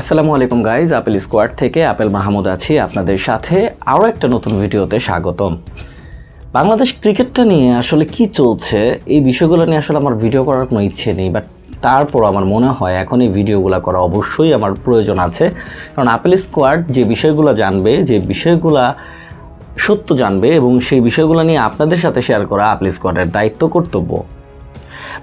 আসসালামু আলাইকুম guys apple squad থেকে আপেল মাহমুদ আছি আপনাদের সাথে। আরও একটা নতুন ভিডিওতে স্বাগতম। বাংলাদেশ ক্রিকেটটা নিয়ে আসলে কি চলছে, এই বিষয়গুলো নিয়ে আসলে আমার ভিডিও করার কোনো ইচ্ছে নেই বাট তারপর আমার মনে হয় এখন এই ভিডিওগুলো করা অবশ্যই আমার প্রয়োজন আছে। কারণ আপেল স্কোয়াড যে বিষয়গুলো জানবে, যে বিষয়গুলো সত্য জানবে এবং সেই বিষয়গুলো নিয়ে আপনাদের সাথে শেয়ার করা আপেল স্কোয়াডের দায়িত্ব, কর্তব্য।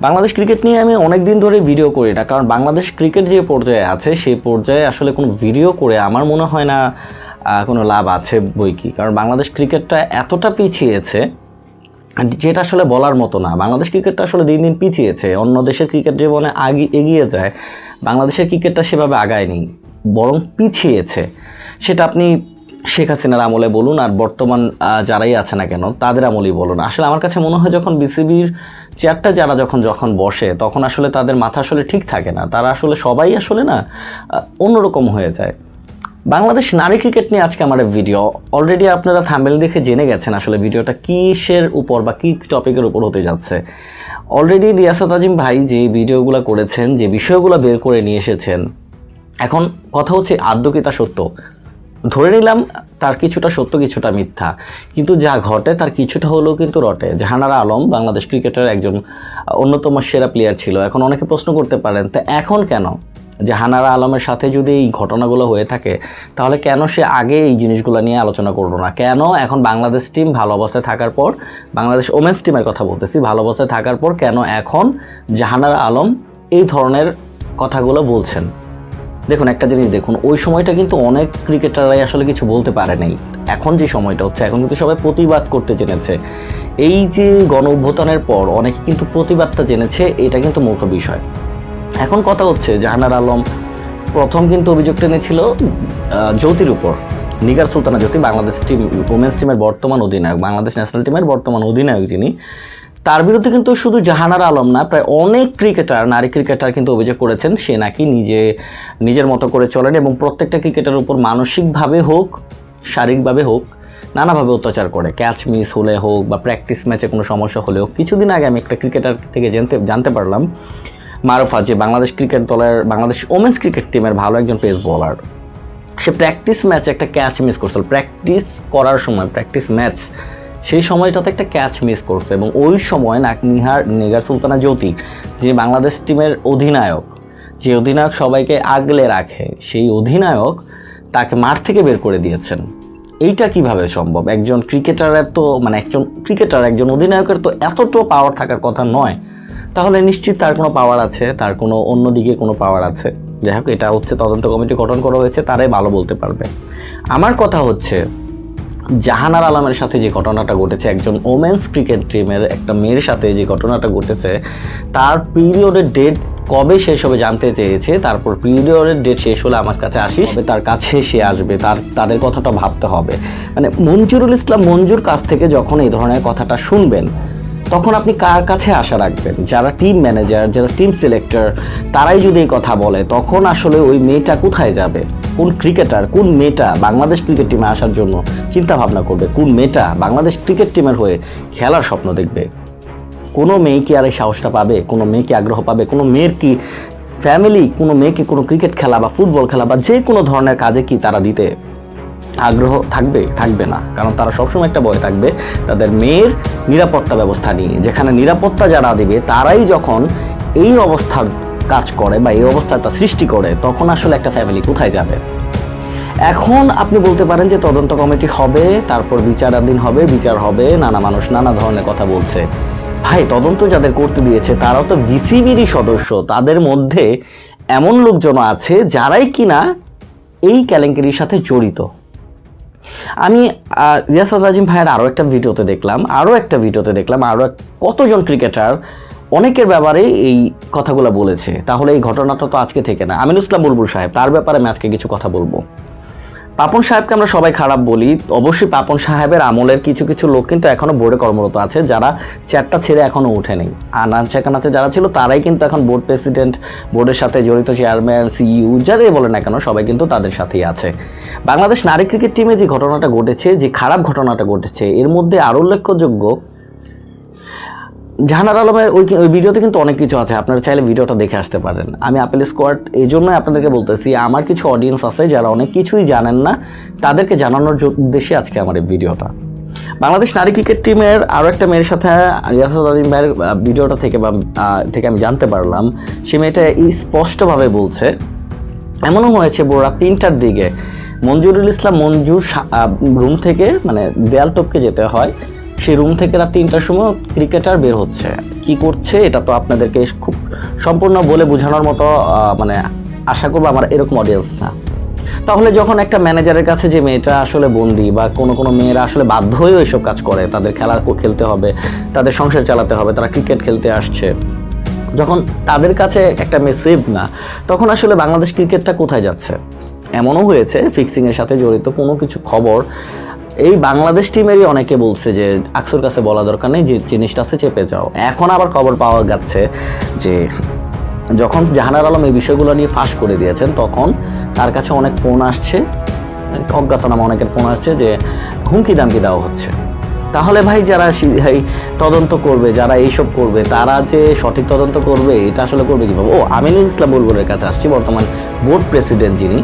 বাংলাদেশ ক্রিকেট নিয়ে আমি অনেক দিন ধরে ভিডিও করি না, কারণ বাংলাদেশ ক্রিকেট যে পর্যায়ে আছে, সেই পর্যায়ে আসলে কোনো ভিডিও করে আমার মনে হয় না কোনো লাভ আছে বই কি। কারণ বাংলাদেশ ক্রিকেটটা এতটা পিছিয়েছে, যেটা আসলে বলার মতো না। বাংলাদেশ ক্রিকেটটা আসলে দিন দিন পিছিয়েছে, অন্য দেশের ক্রিকেট জীবনে আগে, এগিয়ে যায়, বাংলাদেশের ক্রিকেটটা সেভাবে আগায়নি, বরং পিছিয়েছে। সেটা আপনি শেখ হাসিনার আমলে বলুন আর বর্তমান যারাই আছে না কেন, তাদের আমলেই বলুন। আসলে আমার কাছে মনে হয় যখন বিসিবির চেয়ারটা যারা যখন যখন বসে, তখন আসলে তাদের মাথা আসলে ঠিক থাকে না। তারা আসলে সবাই আসলে না অন্যরকম হয়ে যায়। বাংলাদেশ নারী ক্রিকেট নিয়ে আজকে আমার ভিডিও। অলরেডি আপনারা থামেল দেখে জেনে গেছেন আসলে ভিডিওটা কিসের উপর বা কী টপিকের উপর হতে যাচ্ছে। অলরেডি রিয়াসাত আজিম ভাই যে ভিডিওগুলো করেছেন, যে বিষয়গুলো বের করে নিয়ে এসেছেন, এখন কথা হচ্ছে আদ্য কি তা সত্য। ধরে নিলাম তার কিছুটা সত্য, কিছুটা মিথ্যা। কিন্তু যা ঘটে তার কিছুটা হলেও কিন্তু রটে। জাহানারা আলম বাংলাদেশ ক্রিকেটের একজন অন্যতম সেরা প্লেয়ার ছিল। এখন অনেকে প্রশ্ন করতে পারেন, তা এখন কেন? জাহানারা আলমের সাথে যদি এই ঘটনাগুলো হয়ে থাকে, তাহলে কেন সে আগে এই জিনিসগুলো নিয়ে আলোচনা করল না? কেন এখন বাংলাদেশ টিম ভালো অবস্থায় থাকার পর, বাংলাদেশ ওমেন্স টিমের কথা বলতেছি, ভালো অবস্থায় থাকার পর কেন এখন জাহানারা আলম এই ধরনের কথাগুলো বলছেন? দেখুন, একটা জিনিস দেখুন, ওই সময়টা কিন্তু অনেক ক্রিকেটাররাই আসলে কিছু বলতে পারে নাই। এখন যে সময়টা হচ্ছে, এখন কিন্তু সবাই প্রতিবাদ করতে জেনেছে। এই যে গণ অভ্যুত্থানের পর অনেকে কিন্তু প্রতিবাদটা জেনেছে, এটা কিন্তু মুখ্য বিষয়। এখন কথা হচ্ছে, জাহানার আলম প্রথম কিন্তু অভিযোগ টেনেছিল জ্যোতির উপর। নিগার সুলতানা জ্যোতি, বাংলাদেশ টিম ওমেন্স টিমের বর্তমান অধিনায়ক, বাংলাদেশ ন্যাশনাল টিমের বর্তমান অধিনায়ক যিনি তার বিরুদ্ধে কিন্তু শুধু জাহানার আলম না, প্রায় অনেক ক্রিকেটার নারী ক্রিকেটার কিন্তু অভিযোগ করেছেন সে নাকি নিজে, নিজের মতো করে চলেন এবং প্রত্যেকটা ক্রিকেটার উপর মানসিকভাবে হোক, শারীরিকভাবে হোক, নানাভাবে অত্যাচার করে। ক্যাচ মিস হলে হোক বা প্র্যাকটিস ম্যাচে কোনো সমস্যা হলে হোক, কিছুদিন আগে আমি একটা ক্রিকেটার থেকে জানতে জানতে পারলাম, মারুফা যে বাংলাদেশ ক্রিকেট দলের, বাংলাদেশ ওমেন্স ক্রিকেট টিমের ভালো একজন পেস বোলার সে প্র্যাকটিস ম্যাচে একটা ক্যাচ মিস করছিল। প্র্যাকটিস করার সময় প্র্যাকটিস ম্যাচ সেই সময়টাতে একটা ক্যাচ মিস করছে এবং ওই সময় নাক নিহার নিগার সুলতানা জ্যোতি, যে বাংলাদেশ টিমের অধিনায়ক, যে অধিনায়ক সবাইকে আগলে রাখে, সেই অধিনায়ক তাকে মাঠ থেকে বের করে দিয়েছেন। এইটা কীভাবে সম্ভব? একজন ক্রিকেটারের তো মানে একজন ক্রিকেটার একজন অধিনায়কের তো এতটা পাওয়ার থাকার কথা নয়। তাহলে নিশ্চিত তার কোনো পাওয়ার আছে? তার কোনো অন্য দিকে কোনো পাওয়ার আছে? যাই হোক, এটা হচ্ছে তদন্ত কমিটি গঠন করা হয়েছে, তারাই ভালো বলতে পারবে। আমার কথা হচ্ছে জাহানার আলমের সাথে যে ঘটনাটা ঘটেছে, একজন ওমেন্স ক্রিকেট টিমের একটা মেয়ের সাথে যে ঘটনাটা ঘটেছে, তার পিরিয়ডের ডেট কবে শেষ হবে জানতে চেয়েছে। তারপর পিরিয়ডের ডেট শেষ হলে আমার কাছে আসিস। তার কাছে সে আসবে, তার, তাদের কথাটা ভাবতে হবে। মানে মঞ্জুরুল ইসলাম মঞ্জুর কাছ থেকে যখন এই ধরনের কথাটা শুনবেন, তখন আপনি কার কাছে আশা রাখবেন? যারা টিম ম্যানেজার যারা টিম সিলেক্টর তারাই যদি এই কথা বলে, তখন আসলে ওই মেয়েটা কোথায় যাবে? কোন ক্রিকেটার কোন মেয়েটা বাংলাদেশ ক্রিকেট টিমে আসার জন্য চিন্তা ভাবনা করবে? কোন মেয়েটা বাংলাদেশ ক্রিকেট টিমের হয়ে খেলার স্বপ্ন দেখবে? কোনো মেয়ে কি আর এই সাহসটা পাবে? কোনো মেয়ে কি আগ্রহ পাবে? কোনো মেয়ের কি ফ্যামিলি কোনো মেয়েকে কোনো ক্রিকেট খেলা বা ফুটবল খেলা বা যে কোনো ধরনের কাজে কি তারা দিতে আগ্রহ থাকবে? থাকবে না। কারণ তারা সবসময় একটা ভয় থাকবে তাদের মেয়ের নিরাপত্তা ব্যবস্থা নিয়ে। যেখানে নিরাপত্তা যারা দিবে, তারাই যখন এই অবস্থার কাজ করে বা এই অবস্থাটা সৃষ্টি করে, তখন আসলে একটা ফ্যামিলি কোথায় যাবে? এখন আপনি বলতে পারেন যে তদন্ত কমিটি হবে, তারপর বিচারাধীন হবে, বিচার হবে, নানা মানুষ নানা ধরনের কথা বলছে। ভাই, তদন্ত যাদের করতে দিয়েছে তারাও তো বিসিবিরই সদস্য, তাদের মধ্যে এমন লোকজন আছে যারাই কিনা এই কেলেঙ্কারির সাথে জড়িত। আমি রিয়াসাদ আজিম ভাইয়ের আরও একটা ভিডিওতে দেখলাম আরও একটা ভিডিওতে দেখলাম আরও কতজন ক্রিকেটার অনেকের ব্যাপারে এই কথাগুলো বলেছে। তাহলে এই ঘটনাটা তো আজকে থেকে না। আমিনুল ইসলাম বুলবুল সাহেব, তার ব্যাপারে আমি আজকে কিছু কথা বলব। পাপন সাহেবকে আমরা সবাই খারাপ বলি। অবশ্যই পাপন সাহেবের আমলের কিছু কিছু লোক কিন্তু এখনও বোর্ডে কর্মরত আছে, যারা চেয়ারটা ছেড়ে এখনও উঠেনি আনান সেখানাতে যারা ছিল, তারাই কিন্তু এখন বোর্ড প্রেসিডেন্ট, বোর্ডের সাথে জড়িত চেয়ারম্যান সিইউ যারাই বলে না কেন, সবাই কিন্তু তাদের সাথেই আছে। বাংলাদেশ নারী ক্রিকেট টিমে যে ঘটনাটা ঘটেছে, যে খারাপ ঘটনাটা ঘটেছে, এর মধ্যে আরও উল্লেখযোগ্য জাহানার আলমের ওই ওই ভিডিওতে কিন্তু অনেক কিছু আছে, আপনারা চাইলে ভিডিওটা দেখে আসতে পারেন। আমি আপেল স্কোয়াড এই জন্যই আপনাদেরকে বলতেছি, আমার কিছু অডিয়েন্স আছে যারা অনেক কিছুই জানেন না, তাদেরকে জানানোর উদ্দেশ্যে আজকে আমার এই ভিডিওটা। বাংলাদেশ নারী ক্রিকেট টিমের আরও একটা মেয়ের সাথে রিয়াসাদ আদিম ভাইয়ের ভিডিওটা থেকে বা থেকে আমি জানতে পারলাম, সে মেয়েটা স্পষ্টভাবে বলছে, এমনও হয়েছে বোরা তিনটার দিকে, মঞ্জুরুল ইসলাম মঞ্জুর রুম থেকে মানে দেয়াল টপকে যেতে হয় সেই রুম থেকে রাত তিনটার সময় ক্রিকেটার বের হচ্ছে। কি করছে এটা তো আপনাদেরকে খুব সম্পূর্ণ বলে বোঝানোর মতো মানে আশা করব আমার এরকম অডিয়েন্স না। তাহলে যখন একটা ম্যানেজারের কাছে যে মেয়েটা আসলে বন্দি বা কোনো কোনো মেয়েরা আসলে বাধ্য হয়েও এসব কাজ করে, তাদের খেলা খেলতে হবে, তাদের সংসার চালাতে হবে, তারা ক্রিকেট খেলতে আসছে, যখন তাদের কাছে একটা মেয়ে সেভ না, তখন আসলে বাংলাদেশ ক্রিকেটটা কোথায় যাচ্ছে? এমনও হয়েছে ফিক্সিংয়ের সাথে জড়িত কোনো কিছু খবর এই বাংলাদেশ টিমেরই অনেকে বলছে যে আকসুর কাছে বলা দরকার নেই, যে জিনিসটা আছে চেপে যাও। এখন আবার খবর পাওয়া যাচ্ছে যে যখন জাহানার আলম এই বিষয়গুলো নিয়ে ফাঁস করে দিয়েছেন, তখন তার কাছে অনেক ফোন আসছে অজ্ঞাতনামা অনেকের ফোন আসছে যে হুমকি দামকি দেওয়া হচ্ছে। তাহলে ভাই যারা এই তদন্ত করবে, যারা এইসব করবে, তারা যে সঠিক তদন্ত করবে, এটা আসলে করবে কীভাবে? ও আমিনুল ইসলাম বুলবুলের কাছে আসছি, বর্তমান বোর্ড প্রেসিডেন্ট যিনি।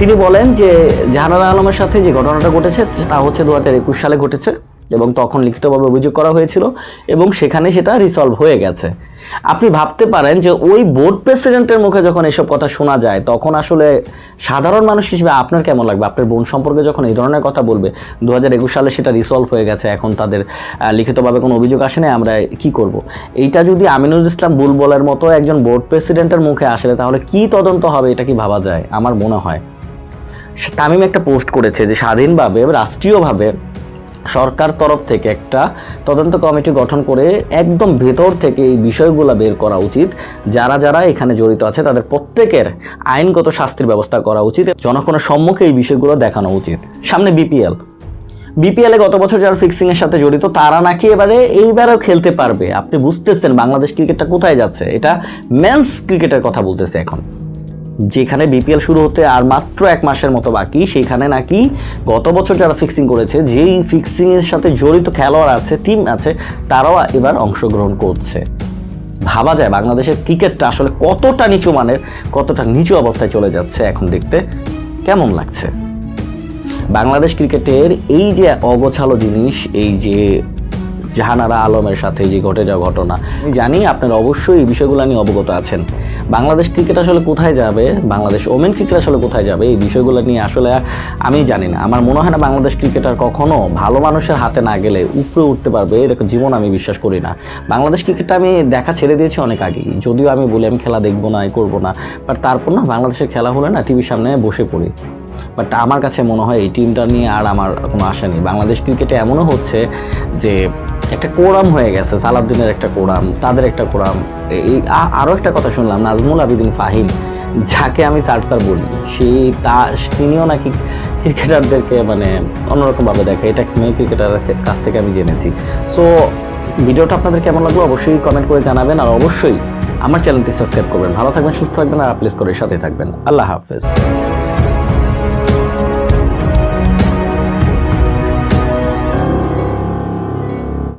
তিনি বলেন যে জাহানারা আলমের সাথে যে ঘটনাটা ঘটেছে, তা হচ্ছে দু হাজার একুশ সালে ঘটেছে এবং তখন লিখিতভাবে অভিযোগ করা হয়েছিল এবং সেখানে সেটা রিসলভ হয়ে গেছে। আপনি ভাবতে পারেন যে ওই বোর্ড প্রেসিডেন্টের মুখে যখন এসব কথা শোনা যায়, তখন আসলে সাধারণ মানুষ হিসেবে আপনার কেমন লাগবে? আপনার বোন সম্পর্কে যখন এই ধরনের কথা বলবে দু হাজার একুশ সালে সেটা রিসলভ হয়ে গেছে, এখন তাদের লিখিতভাবে কোনো অভিযোগ আসে না আমরা কি করব। এইটা যদি আমিনুল ইসলাম বুলবলের মতো একজন বোর্ড প্রেসিডেন্টের মুখে আসলে তাহলে কি তদন্ত হবে এটা কি ভাবা যায়? আমার মনে হয়। তামিম একটা পোস্ট করেছে যে স্বাধীনভাবে, রাষ্ট্রীয়ভাবে সরকার তরফ থেকে একটা তদন্ত কমিটি গঠন করে একদম ভেতর থেকে এই বিষয়গুলো বের করা উচিত। যারা যারা এখানে জড়িত আছে, তাদের প্রত্যেকের আইনগত শাস্তির ব্যবস্থা করা উচিত। জনগণের সম্মুখে এই বিষয়গুলো দেখানো উচিত। সামনে বিপিএল। বিপিএলে গত বছর যারা ফিক্সিং এর সাথে জড়িত, তারা নাকি এবারে এইবারও খেলতে পারবে। আপনি বুঝতেছেন বাংলাদেশ ক্রিকেটটা কোথায় যাচ্ছে। এটা মেন্স ক্রিকেটের কথা বলতেছে এখন। যেখানে বিপিএল শুরু হতে আর মাত্র এক মাসের মতো বাকি, সেখানে নাকি গত বছর যারা ফিক্সিং করেছে, যেই ফিক্সিং এর সাথে জড়িত খেলোয়াড় আছে টিম আছে, তারাও এবার অংশগ্রহণ করছে। ভাবা যায়, বাংলাদেশের ক্রিকেটটা আসলে কতটা নিচু মানের, কতটা নিচু অবস্থায় চলে যাচ্ছে এখন দেখতে কেমন লাগছে? বাংলাদেশ ক্রিকেটের এই যে অগোছালো জিনিস, এই যে জাহানারা আলমের সাথে যে ঘটে যাওয়া ঘটনা। আমি জানি আপনারা অবশ্যই এই বিষয়গুলো নিয়ে অবগত আছেন। বাংলাদেশ ক্রিকেট আসলে কোথায় যাবে? বাংলাদেশ ওমেন ক্রিকেট আসলে কোথায় যাবে? এই বিষয়গুলো নিয়ে আসলে আমি জানি না। আমার মনে হয় না বাংলাদেশ ক্রিকেটার কখনো ভালো মানুষের হাতে না গেলে উপরে উঠতে পারবে। এরকম জীবন আমি বিশ্বাস করি না। বাংলাদেশ ক্রিকেটটা আমি দেখা ছেড়ে দিয়েছি অনেক আগেই। যদিও আমি বলি, আমি খেলা দেখব না এই করব না। বাট তারপর না বাংলাদেশের খেলা হলে না টিভির সামনে বসে পড়ি। বাট আমার কাছে মনে হয় এই টিমটা নিয়ে আর আমার কোনো আশা নেই। বাংলাদেশ ক্রিকেটে এমনও হচ্ছে যে একটা কোরাম হয়ে গেছে, সালাউদ্দিনের একটা কোরাম, তাদের একটা কোরাম। এই আরও একটা কথা শুনলাম, নাজমুল আবিদিন ফাহিম, যাকে আমি চার চার বলি সেই তা তিনিও নাকি ক্রিকেটারদেরকে মানে অন্যরকমভাবে দেখে, এটা মেয়ে ক্রিকেটারের কাছ থেকে আমি জেনেছি। সো ভিডিওটা আপনাদের কেমন লাগল অবশ্যই কমেন্ট করে জানাবেন, আর অবশ্যই আমার চ্যানেলটি সাবস্ক্রাইব করবেন। ভালো থাকবেন, সুস্থ থাকবেন, আর প্লেস করে সাথে থাকবেন। আল্লাহ হাফেজ।